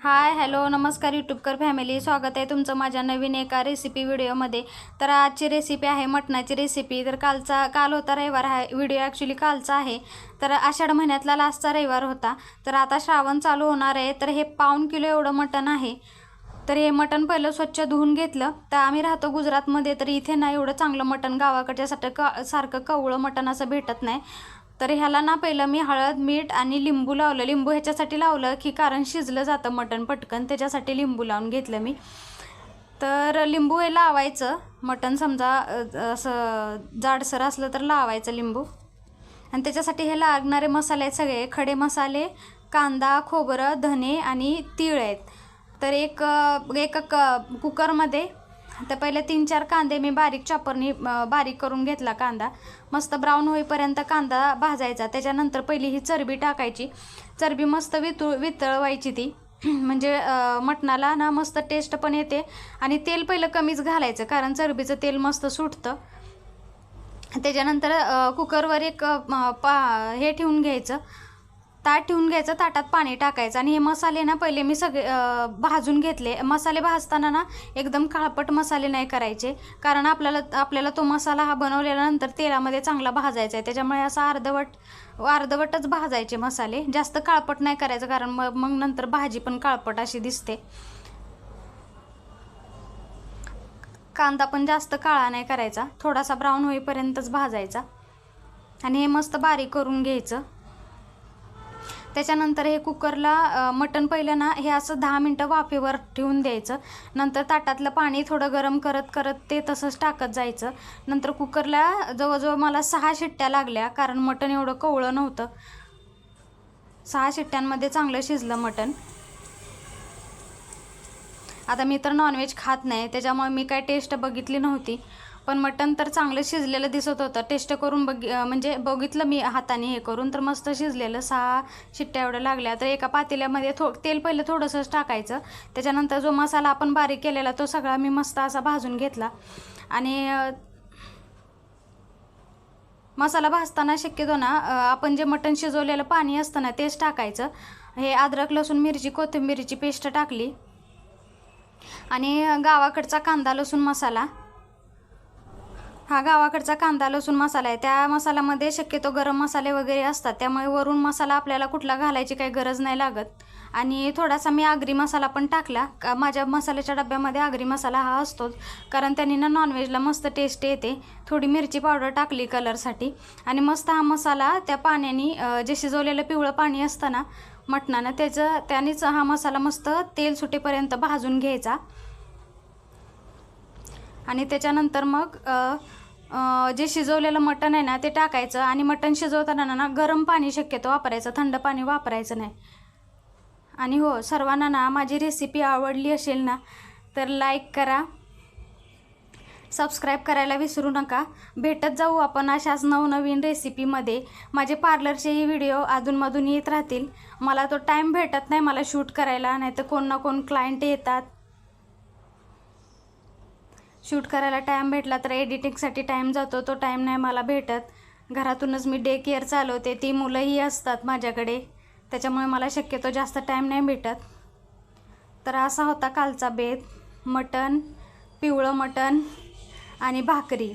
Hi hello नमस्कार यूट्यूबकर family. स्वागत आहे तुमचं माझ्या नवीन एका रेसिपी व्हिडिओमध्ये. तर आजची रेसिपी आहे मटणाची रेसिपी तर कालचा काल होता रविवार. हा व्हिडिओ ॲक्च्युली कालचा आहे. तर आषाढ महिन्यातला लास्टचा रविवार होता. तर आता श्रावण चालू होणार आहे. तर हे पाऊण किलो एवढं मटण आहे. तर हे मटण पहिलं स्वच्छ धुवून घेतलं. तर आम्ही राहतो गुजरातमध्ये. तर इथे ना एवढं चांगलं मटण गावाकडच्यासाठी क सारखं कवळं मटण असं भेटत नाही. तर ह्याला ना पहिलं मी हळद मीठ आणि लिंबू लावलं. लिंबू ह्याच्यासाठी लावलं की कारण शिजलं जातं मटण पटकन त्याच्यासाठी लिंबू लावून घेतलं मी. तर लिंबू हे लावायचं. मटण समजा असं जाडसर असलं तर लावायचं लिंबू. आणि त्याच्यासाठी हे लागणारे मसाले आहेत सगळे. खडे मसाले कांदा खोबरं धने आणि तीळ आहेत. तर एक एक क कुकरमध्ये तर पहिले तीन चार कांदे मी बारीक चॉपरनी बारीक करून घेतला कांदा. मस्त ब्राऊन होईपर्यंत कांदा भाजायचा. त्याच्यानंतर पहिली ही चरबी टाकायची. चरबी मस्त वितळ वितळवायची ती. म्हणजे मटणाला ना मस्त टेस्ट पण येते आणि तेल पहिलं कमीच घालायचं कारण चरबीचं तेल मस्त सुटतं. त्याच्यानंतर कुकरवर एक पा हे ठेवून घ्यायचं. ताट ठेवून घ्यायचं ताटात पाणी टाकायचं आणि हे मसाले ना पहिले मी सगळे भाजून घेतले. मसाले भाजताना ना एकदम काळपट मसाले नाही करायचे. कारण आपल्याला आपल्याला तो मसाला हा बनवल्यानंतर तेलामध्ये चांगला भाजायचा आहे. त्याच्यामुळे असा अर्धवट अर्धवटच भाजायचे मसाले. जास्त काळपट नाही करायचं कारण मग मग नंतर भाजी पण काळपट अशी दिसते. कांदा पण जास्त काळा नाही करायचा. थोडासा ब्राऊन होईपर्यंतच भाजायचा. आणि हे मस्त बारीक करून घ्यायचं. त्याच्यानंतर हे कुकरला मटण पहिलं ना हे असं दहा मिनटं वाफेवर ठेवून द्यायचं. नंतर ताटातलं पाणी थोडं गरम करत करत ते तसंच टाकत जायचं. नंतर कुकरला जवळजवळ मला सहा शिट्ट्या लागल्या कारण मटण एवढं कवळं नव्हतं. सहा शिट्ट्यांमध्ये चांगलं शिजलं मटण. आता मी तर नॉनव्हेज खात नाही त्याच्यामुळे मी काय टेस्ट बघितली नव्हती. पण मटण तर चांगलं शिजलेलं दिसत होतं. टेस्ट करून बघ म्हणजे बघितलं मी हाताने हे करून तर मस्त शिजलेलं. सहा शिट्ट्या एवढ्या लागल्या. तर एका पातेल्यामध्ये थो तेल पहिलं थोडंसंच टाकायचं. त्याच्यानंतर जो मसाला आपण बारीक केलेला तो सगळा मी मस्त असा भाजून घेतला. आणि मसाला भाजताना शक्यतो ना आपण जे मटण शिजवलेलं पाणी असतं ना तेच टाकायचं. हे अद्रक लसूण मिरची कोथिंबीरची पेस्ट टाकली. आणि गावाकडचा कांदा लसूण मसाला. हा गावाकडचा कांदा लसूण मसाला आहे. त्या मसाल्यामध्ये शक्यतो गरम मसाले वगैरे असतात. त्यामुळे वरून मसाला आपल्याला कुठला घालायची काही गरज नाही लागत. आणि थोडासा मी आगरी मसाला पण टाकला. का माझ्या मसाल्याच्या डब्यामध्ये आगरी मसाला हा असतोच. कारण त्यांनी ना नॉनव्हेजला मस्त टेस्ट येते. थोडी मिरची पावडर टाकली कलरसाठी. आणि मस्त हा मसाला त्या पाण्याने जे शिजवलेलं पिवळं पाणी असतं ना मटणानं त्याचं त्यानेच हा मसाला मस्त तेल सुटेपर्यंत भाजून घ्यायचा. आणि त्याच्यानंतर मग जे शिजवलेलं मटण आहे ना ते टाकायचं आणि मटण शिजवताना ना गरम पाणी शक्यतो वापरायचं थंड पाणी वापरायचं नाही. आणि हो सर्वांना ना माझी रेसिपी आवडली असेल ना तर लाईक करा. सबस्क्राईब करायला विसरू नका. भेटत जाऊ आपण अशाच नवनवीन रेसिपीमध्ये माझे पार्लरचेही व्हिडिओ अधूनमधून येत राहतील. मला तो टाईम भेटत नाही मला शूट करायला नाही तर कोण ना कोण क्लायंट येतात. शूट करायला टाईम भेटला तर एडिटिंगसाठी टाईम जातो. तो टाईम नाही मला भेटत. घरातूनच मी डे केअर चालवते ती मुलंही असतात माझ्याकडे. त्याच्यामुळे मला शक्यतो जास्त टाईम नाही भेटत. तर असा होता कालचा बेत. मटण पिवळं मटण आणि भाकरी.